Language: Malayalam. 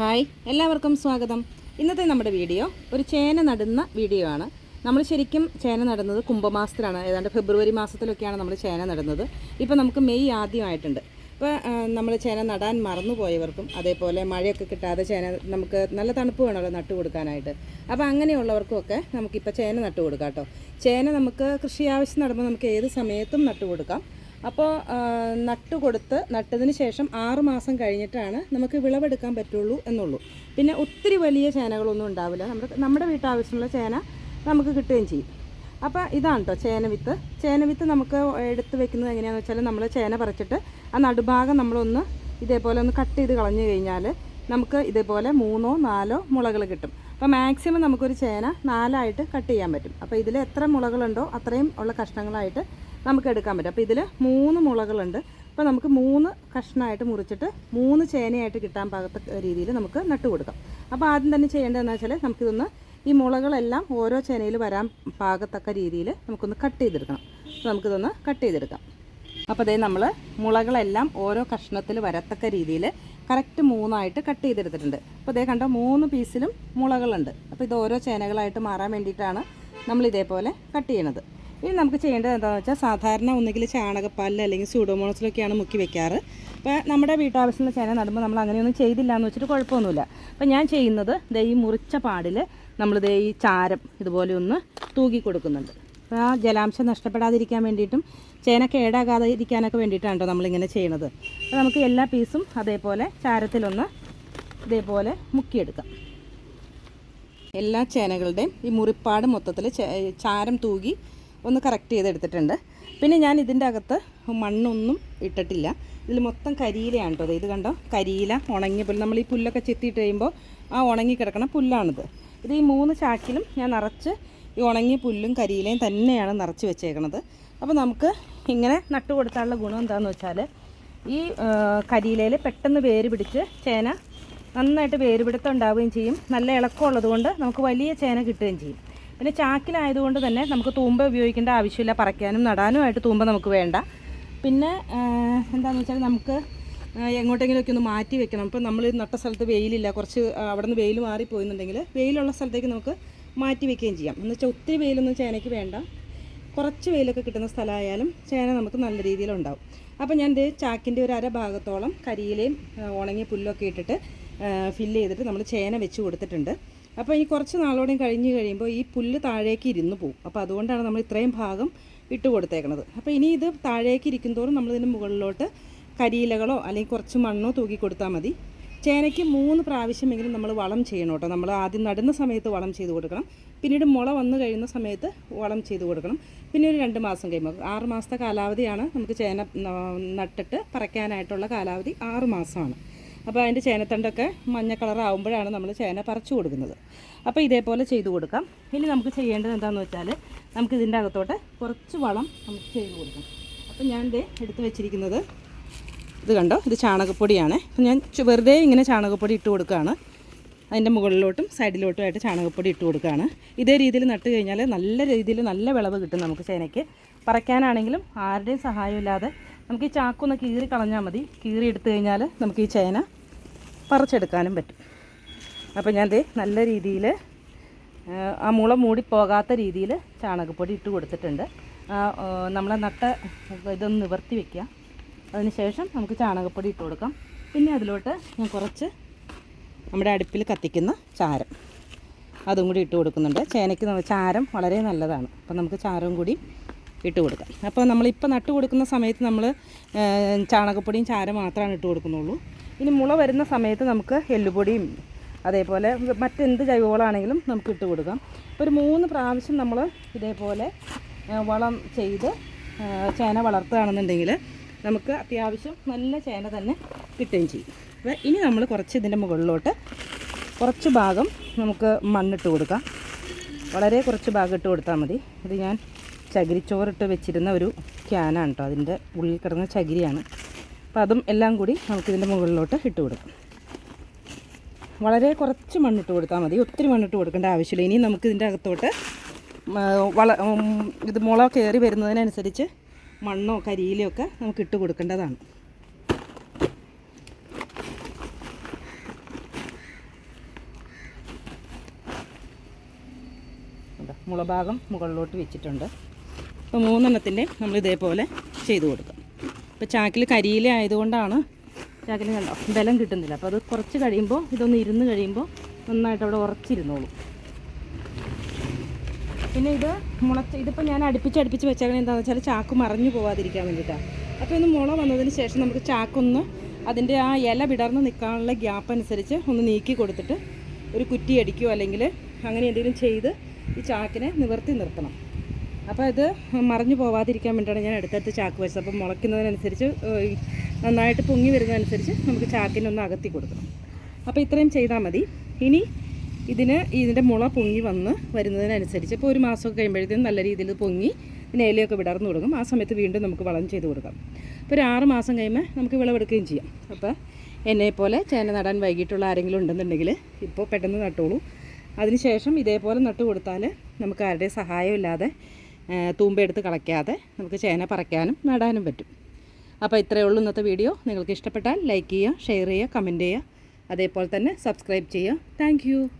ഹായ് എല്ലാവർക്കും സ്വാഗതം. ഇന്നത്തെ നമ്മുടെ വീഡിയോ ഒരു ചേന നടുന്ന വീഡിയോ ആണ്. നമ്മൾ ശരിക്കും ചേന നടുന്നത് കുംഭമാസത്തിലാണ്. ഏതാണ്ട് ഫെബ്രുവരി മാസത്തിലൊക്കെയാണ് നമ്മൾ ചേന നടുന്നത്. ഇപ്പോൾ നമുക്ക് മെയ് ആദ്യമായിട്ടുണ്ട്. ഇപ്പോൾ നമ്മൾ ചേന നടാൻ മറന്നു പോയവർക്കും അതേപോലെ മഴയൊക്കെ കിട്ടാതെ ചേന നമുക്ക് നല്ല തണുപ്പ് വേണമല്ലോ നട്ടു കൊടുക്കാനായിട്ട്. അപ്പോൾ അങ്ങനെയുള്ളവർക്കുമൊക്കെ നമുക്കിപ്പോൾ ചേന നട്ടു കൊടുക്കാം കേട്ടോ. ചേന നമുക്ക് കൃഷി ആവശ്യം നടുമ്പോൾ നമുക്ക് ഏത് സമയത്തും നട്ടു കൊടുക്കാം. അപ്പോൾ നട്ടു കൊടുത്ത് നട്ടതിന് ശേഷം ആറ് മാസം കഴിഞ്ഞിട്ടാണ് നമുക്ക് വിളവെടുക്കാൻ പറ്റുള്ളൂ എന്നുള്ളൂ. പിന്നെ ഒത്തിരി വലിയ ചേനകളൊന്നും ഉണ്ടാവില്ല. നമ്മുടെ നമ്മുടെ വീട്ടാവശ്യമുള്ള ചേന നമുക്ക് കിട്ടുകയും ചെയ്യും. അപ്പോൾ ഇതാണ് കേട്ടോ ചേന വിത്ത് നമുക്ക് എടുത്ത് വെക്കുന്നത് എങ്ങനെയാണെന്ന് വെച്ചാൽ നമ്മൾ ചേന പറിച്ചിട്ട് ആ നടുഭാഗം നമ്മളൊന്ന് ഇതേപോലെ ഒന്ന് കട്ട് ചെയ്ത് കളഞ്ഞു കഴിഞ്ഞാൽ നമുക്ക് ഇതേപോലെ മൂന്നോ നാലോ മുളകൾ കിട്ടും. അപ്പോൾ മാക്സിമം നമുക്കൊരു ചേന നാലായിട്ട് കട്ട് ചെയ്യാൻ പറ്റും. അപ്പോൾ ഇതിൽ എത്ര മുളകളുണ്ടോ അത്രയും ഉള്ള കഷ്ണങ്ങളായിട്ട് നമുക്ക് എടുക്കാൻ പറ്റും. അപ്പോൾ ഇതിൽ മൂന്ന് മുളകളുണ്ട്. അപ്പോൾ നമുക്ക് മൂന്ന് കഷ്ണമായിട്ട് മുറിച്ചിട്ട് മൂന്ന് ചേനയായിട്ട് കിട്ടാൻ പാകത്ത രീതിയിൽ നമുക്ക് നട്ടു കൊടുക്കാം. അപ്പോൾ ആദ്യം തന്നെ ചെയ്യേണ്ടതെന്ന് വെച്ചാൽ നമുക്കിതൊന്ന് ഈ മുളകളെല്ലാം ഓരോ ചേനയിൽ വരാൻ പാകത്തക്ക രീതിയിൽ നമുക്കൊന്ന് കട്ട് ചെയ്തെടുക്കണം. നമുക്കിതൊന്ന് കട്ട് ചെയ്തെടുക്കാം. അപ്പോൾ അതേ നമ്മൾ മുളകളെല്ലാം ഓരോ കഷ്ണത്തിൽ വരത്തക്ക രീതിയിൽ കറക്റ്റ് മൂന്നായിട്ട് കട്ട് ചെയ്തെടുത്തിട്ടുണ്ട്. അപ്പോൾ അതേ കണ്ടോ മൂന്ന് പീസിലും മുളകളുണ്ട്. അപ്പോൾ ഇത് ഓരോ ചേനകളായിട്ട് മാറാൻ വേണ്ടിയിട്ടാണ് നമ്മൾ ഇതേപോലെ കട്ട് ചെയ്യണത്. ഇനി നമുക്ക് ചെയ്യേണ്ടത് എന്താണെന്ന് വെച്ചാൽ സാധാരണ ഒന്നുകിൽ ചാണകപ്പാലിൽ അല്ലെങ്കിൽ സ്യൂഡോമോണസിലൊക്കെയാണ് മുക്കി വെക്കാറ്. അപ്പോൾ നമ്മുടെ വീട്ടാവശ്യത്തിന് ചേന നടുമ്പോൾ നമ്മൾ അങ്ങനെയൊന്നും ചെയ്തില്ല എന്ന് വെച്ചിട്ട് കുഴപ്പമൊന്നുമില്ല. അപ്പോൾ ഞാൻ ചെയ്യുന്നത് ദേ ഈ മുറിച്ച പാടിൽ നമ്മൾ ദേ ഈ ചാരം ഇതുപോലെ ഒന്ന് തൂക്കി കൊടുക്കുന്നുണ്ട്. അപ്പോൾ ആ ജലാംശം നഷ്ടപ്പെടാതിരിക്കാൻ വേണ്ടിയിട്ടും ചേന കേടാകാതെ ഇരിക്കാനൊക്കെ വേണ്ടിയിട്ടാണ് കേട്ടോ നമ്മളിങ്ങനെ ചെയ്യണത്. അപ്പോൾ നമുക്ക് എല്ലാ പീസും അതേപോലെ ചാരത്തിലൊന്ന് ഇതേപോലെ മുക്കിയെടുക്കാം. എല്ലാ ചേനകളുടെയും ഈ മുറിപ്പാട് മൊത്തത്തിൽ ചാരം തൂകി ഒന്ന് കറക്റ്റ് ചെയ്തെടുത്തിട്ടുണ്ട്. പിന്നെ ഞാൻ ഇതിന്റെ അകത്ത് മണ്ണൊന്നും ഇട്ടിട്ടില്ല. ഇതിൽ മൊത്തം കരിയിലയാണ് കേട്ടോ. ഇത് കണ്ടോ? കരിയില ഉണങ്ങിയ പുല്ല്. നമ്മൾ ഈ പുല്ലൊക്കെ ചെത്തിയിട്ട് കഴിയുമ്പോൾ ആ ഉണങ്ങി കിടക്കണ പുല്ലാണിത്. ഇത് ഈ മൂന്ന് ചാക്കിലും ഞാൻ നിറച്ച് ഈ ഉണങ്ങിയ പുല്ലും കരിയിലയും തന്നെയാണ് നിറച്ച് വെച്ചേക്കണത്. അപ്പോൾ നമുക്ക് ഇങ്ങനെ നട്ടു കൊടുത്താലുള്ള ഗുണം എന്താണെന്ന് വെച്ചാൽ ഈ കരിയിലയിൽ പെട്ടെന്ന് വേര് പിടിച്ച് ചേന നന്നായിട്ട് വേരുപിടുത്തം ഉണ്ടാവുകയും ചെയ്യും. നല്ല ഇളക്കമുള്ളത് കൊണ്ട് നമുക്ക് വലിയ ചേന കിട്ടുകയും ചെയ്യും. പിന്നെ ചാക്കിലായതുകൊണ്ട് തന്നെ നമുക്ക് തൂമ്പ ഉപയോഗിക്കേണ്ട ആവശ്യമില്ല. പറയ്ക്കാനും നടാനുമായിട്ട് തൂമ്പ നമുക്ക് വേണ്ട. പിന്നെ എന്താണെന്ന് വെച്ചാൽ നമുക്ക് എങ്ങോട്ടെങ്കിലുമൊക്കെ ഒന്ന് മാറ്റി വെക്കണം. ഇപ്പം നമ്മൾ നട്ട സ്ഥലത്ത് വെയിലില്ല. കുറച്ച് അവിടെ നിന്ന് വെയിൽ മാറിപ്പോയെന്നുണ്ടെങ്കിൽ വെയിലുള്ള സ്ഥലത്തേക്ക് നമുക്ക് മാറ്റി വെക്കുകയും ചെയ്യാം. എന്ന് വെച്ചാൽ ഒത്തിരി വെയിലൊന്നും ചേനയ്ക്ക് വേണ്ട. കുറച്ച് വെയിലൊക്കെ കിട്ടുന്ന സ്ഥലമായാലും ചേന നമുക്ക് നല്ല രീതിയിലുണ്ടാവും അപ്പോൾ ഞാൻ ഇത് ചാക്കിന്റെ ഒരു അര ഭാഗത്തോളം കരിയിലയും ഉണങ്ങിയ പുല്ലൊക്കെ ഇട്ടിട്ട് ഫില്ല് ചെയ്തിട്ട് നമ്മൾ ചേന വെച്ച് കൊടുത്തിട്ടുണ്ട്. അപ്പോൾ ഈ കുറച്ച് നാളോടെയും കഴിഞ്ഞ് കഴിയുമ്പോൾ ഈ പുല്ല് താഴേക്ക് ഇരുന്ന് പോകും അപ്പോൾ അതുകൊണ്ടാണ് നമ്മൾ ഇത്രയും ഭാഗം ഇട്ട് കൊടുത്തേക്കണത്. അപ്പോൾ ഇനി ഇത് താഴേക്ക് ഇരിക്കുന്തോറും നമ്മളിതിന് മുകളിലോട്ട് കരിയിലകളോ അല്ലെങ്കിൽ കുറച്ച് മണ്ണോ തൂക്കി കൊടുത്താൽ മതി. ചേനയ്ക്ക് മൂന്ന് പ്രാവശ്യമെങ്കിലും നമ്മൾ വളം ചെയ്യണം കേട്ടോ. നമ്മൾ ആദ്യം നടുന്ന സമയത്ത് വളം ചെയ്ത് കൊടുക്കണം. പിന്നീട് മുള വന്നു കഴിയുന്ന സമയത്ത് വളം ചെയ്ത് കൊടുക്കണം. പിന്നെ ഒരു രണ്ട് മാസം കഴിയുമ്പോൾ ആറ് മാസത്തെ കാലാവധിയാണ് നമുക്ക് ചേന നട്ടിട്ട് പറയ്ക്കാനായിട്ടുള്ള കാലാവധി ആറ് മാസമാണ്. അപ്പോൾ അതിന്റെ ചേനത്തണ്ടൊക്കെ മഞ്ഞ കളറാവുമ്പോഴാണ് നമ്മൾ ചേന പറിച്ചു കൊടുക്കുന്നത്. അപ്പോൾ ഇതേപോലെ ചെയ്ത് കൊടുക്കാം. ഇനി നമുക്ക് ചെയ്യേണ്ടത് എന്താണെന്ന് വെച്ചാൽ നമുക്ക് ഇതിന്റെ അകത്തോട്ട് കുറച്ച് വളം നമുക്ക് ചെയ്ത് കൊടുക്കാം. അപ്പോൾ ഞാൻ ഇത് എടുത്ത് വെച്ചിരിക്കുന്നത് ഇത് കണ്ടോ? ഇത് ചാണകപ്പൊടിയാണ്. അപ്പം ഞാൻ വെറുതെ ഇങ്ങനെ ചാണകപ്പൊടി ഇട്ട് കൊടുക്കുകയാണ്. അതിന്റെ മുകളിലോട്ടും സൈഡിലോട്ടും ആയിട്ട് ചാണകപ്പൊടി ഇട്ട് കൊടുക്കുകയാണ്. ഇതേ രീതിയിൽ നട്ട് കഴിഞ്ഞാൽ നല്ല രീതിയിൽ നല്ല വിളവ് കിട്ടും നമുക്ക് ചേനയ്ക്ക്. പറയ്ക്കാനാണെങ്കിലും ആരുടെയും സഹായമില്ലാതെ നമുക്ക് ഈ ചാക്കൊന്ന് കീറി കളഞ്ഞാൽ മതി. കീറി എടുത്തു കഴിഞ്ഞാൽ നമുക്ക് ഈ ചേന പറിച്ചെടുക്കാനും പറ്റും. അപ്പോൾ ഞാൻ ദേ നല്ല രീതിയിൽ ആ മുള മൂടി പോകാത്ത രീതിയിൽ ചാണകപ്പൊടി ഇട്ട് കൊടുത്തിട്ടുണ്ട്. നമ്മളെ നട്ട ഇതൊന്ന് നിവർത്തി വെക്കുക. അതിനുശേഷം നമുക്ക് ചാണകപ്പൊടി ഇട്ട് കൊടുക്കാം. പിന്നെ അതിലോട്ട് ഞാൻ കുറച്ച് നമ്മുടെ അടുപ്പിൽ കത്തിക്കുന്ന ചാരം. അതും കൂടി ഇട്ട് കൊടുക്കുന്നുണ്ട്. ചേനയ്ക്ക് ചാരം വളരെ നല്ലതാണ്. അപ്പം നമുക്ക് ചാരവും കൂടി ഇട്ട് കൊടുക്കാം അപ്പോൾ നമ്മളിപ്പോൾ നട്ട് കൊടുക്കുന്ന സമയത്ത് നമ്മൾ ചാണകപ്പൊടിയും ചാരം മാത്രമാണ് ഇട്ട് കൊടുക്കുന്നുള്ളൂ. ഇനി മുള വരുന്ന സമയത്ത് നമുക്ക് എല്ലുപൊടിയും അതേപോലെ മറ്റെന്ത് ജൈവവളമാണെങ്കിലും നമുക്ക് ഇട്ട് കൊടുക്കാം. ഒരു മൂന്ന് പ്രാവശ്യം നമ്മൾ ഇതേപോലെ വളം ചെയ്ത് ചേന വളർത്തുകയാണെന്നുണ്ടെങ്കിൽ നമുക്ക് അത്യാവശ്യം നല്ല ചേന തന്നെ കിട്ടുകയും ചെയ്യും. അപ്പോൾ ഇനി നമ്മൾ കുറച്ച് ഇതിന്റെ മുകളിലോട്ട് കുറച്ച് ഭാഗം നമുക്ക് മണ്ണിട്ട് കൊടുക്കാം. വളരെ കുറച്ച് ഭാഗം ഇട്ട് കൊടുത്താൽ മതി. ഇത് ഞാൻ ചകിരിച്ചോറിട്ട് വെച്ചിരുന്ന ഒരു ക്യാനാണ് കേട്ടോ അതിന്റെ ഉള്ളിൽ കിടന്ന ചകിരിയാണ്. അപ്പോൾ അതും എല്ലാം കൂടി നമുക്കിതിന്റെ മുകളിലോട്ട് ഇട്ട് കൊടുക്കാം. വളരെ കുറച്ച് മണ്ണിട്ട് കൊടുത്താൽ മതി. ഒത്തിരി മണ്ണിട്ട് കൊടുക്കേണ്ട ആവശ്യമില്ല. ഇനി നമുക്കിതിന്റെ അകത്തോട്ട് വള ഇത് മുള കയറി വരുന്നതിനനുസരിച്ച് മണ്ണോ കരിയിലോ ഒക്കെ നമുക്ക് ഇട്ട് കൊടുക്കേണ്ടതാണ്. മുളഭാഗം മുകളിലോട്ട് വെച്ചിട്ടുണ്ട്. അപ്പോൾ മൂന്നെണ്ണത്തിന്റെ നമ്മൾ ഇതേപോലെ ചെയ്ത് കൊടുക്കാം. ഇപ്പോൾ ചാക്കിൽ കരിയില ആയതുകൊണ്ടാണ് ചാക്കിൽ കണ്ടോ ബലം കിട്ടുന്നില്ല. അപ്പോൾ അത് കുറച്ച് കഴിയുമ്പോൾ ഇതൊന്ന് ഇരുന്ന് കഴിയുമ്പോൾ നന്നായിട്ട് അവിടെ ഉറച്ചിരുന്നോളും. പിന്നെ ഇത് മുളച്ച് ഇതിപ്പോൾ ഞാൻ അടുപ്പിച്ച് അടുപ്പിച്ച് വെച്ചാൽ എന്താണെന്ന് വെച്ചാൽ ചാക്ക് മറിഞ്ഞു പോവാതിരിക്കാൻ വേണ്ടിയിട്ടാണ് അപ്പോൾ ഒന്ന് മുള വന്നതിന് ശേഷം നമുക്ക് ചാക്കൊന്ന് അതിന്റെ ആ ഇല വിടർന്ന് നിൽക്കാനുള്ള ഗ്യാപ്പ് അനുസരിച്ച് ഒന്ന് നീക്കി കൊടുത്തിട്ട് ഒരു കുറ്റി അടിക്കുകയോ അല്ലെങ്കിൽ അങ്ങനെ എന്തെങ്കിലും ചെയ്ത് ഈ ചാക്കിനെ നിവർത്തി നിർത്തണം. അപ്പോൾ ഇത് മറിഞ്ഞു പോവാതിരിക്കാൻ വേണ്ടിയിട്ടാണ് ഞാൻ അടുത്തടുത്ത് ചാക്ക് വെച്ചത്. അപ്പം മുളയ്ക്കുന്നതിനനുസരിച്ച് നന്നായിട്ട് പൊങ്ങി വരുന്നതനുസരിച്ച് നമുക്ക് ചാക്കിനൊന്ന് അകത്തി കൊടുക്കണം. അപ്പോൾ ഇത്രയും ചെയ്താൽ മതി. ഇനി ഇതിന് ഇതിന്റെ മുള പൊങ്ങി വന്ന് വരുന്നതിനനുസരിച്ച് ഇപ്പോൾ ഒരു മാസമൊക്കെ കഴിയുമ്പോഴത്തേക്കും നല്ല രീതിയിൽ പൊങ്ങി പിന്നെ ഇലയൊക്കെ വിടർന്നു കൊടുക്കും ആ സമയത്ത് വീണ്ടും നമുക്ക് വളം ചെയ്ത് കൊടുക്കാം. അപ്പോൾ ഒരു ആറ് മാസം കഴിയുമ്പോൾ നമുക്ക് വിളവെടുക്കുകയും ചെയ്യാം. അപ്പോൾ എന്നെപ്പോലെ ചേന നടാൻ വൈകിട്ടുള്ള ആരെങ്കിലും ഉണ്ടെന്നുണ്ടെങ്കിൽ ഇപ്പോൾ പെട്ടെന്ന് നട്ടോളൂ. അതിനുശേഷം ഇതേപോലെ നട്ടു കൊടുത്താൽ നമുക്ക് ആരുടെയും സഹായമില്ലാതെ ആ, തൂമ്പയെടുത്ത് കളയ്ക്കാതെ നമുക്ക് ചേന പറിക്കാനും നടാനും പറ്റും. അപ്പോൾ ഇത്രയേ ഉള്ളൂ ഇന്നത്തെ വീഡിയോ. നിങ്ങൾക്ക് ഇഷ്ടപ്പെട്ടാൽ ലൈക്ക് ചെയ്യുക ഷെയർ ചെയ്യുക കമന്റ് ചെയ്യുക. അതേപോലെ തന്നെ സബ്സ്ക്രൈബ് ചെയ്യുക. താങ്ക്